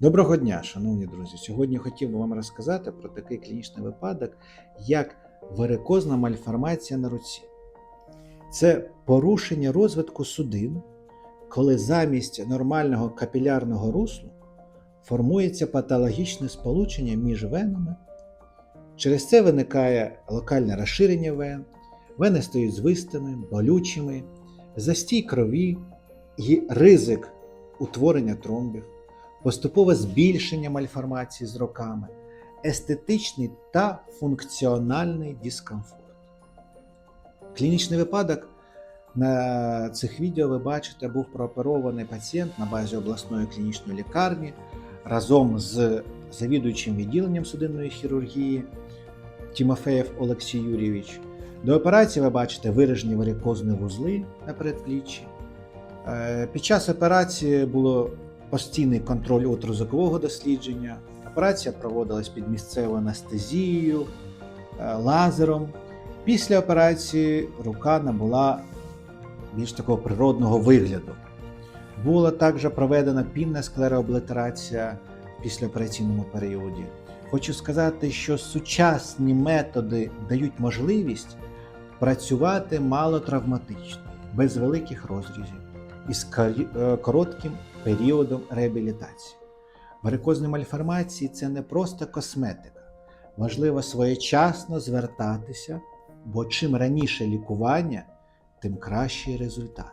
Доброго дня, шановні друзі. Сьогодні хотів би вам розказати про такий клінічний випадок, як варикозна мальформація на руці. Це порушення розвитку судин, коли замість нормального капілярного руслу формується патологічне сполучення між венами. Через це виникає локальне розширення вен, вени стають звистими, болючими, застій крові і ризик утворення тромбів поступове збільшення мальформації з роками, естетичний та функціональний дискомфорт. Клінічний випадок на цих відео ви бачите, був прооперований пацієнт на базі обласної клінічної лікарні разом з завідуючим відділенням судинної хірургії Тімофеєв Олексій Юрійович. До операції ви бачите виражені варикозні вузли на передпліччі. Е, Під час операції було постійний контроль ультразвукового дослідження. Операція проводилась під місцевою анестезією, е, лазером. Після операції рука набула більш такого природного вигляду. Була також проведена пінна склерооблітерація в післяопераційному періоді. Хочу сказати, що сучасні методи дають можливість працювати малотравматично, без великих розрізів і з карі- е, коротким періодом реабілітації. Варикозні мальформації це не просто косметика. Важливо своєчасно звертатися, бо чим раніше лікування, тим кращий результат.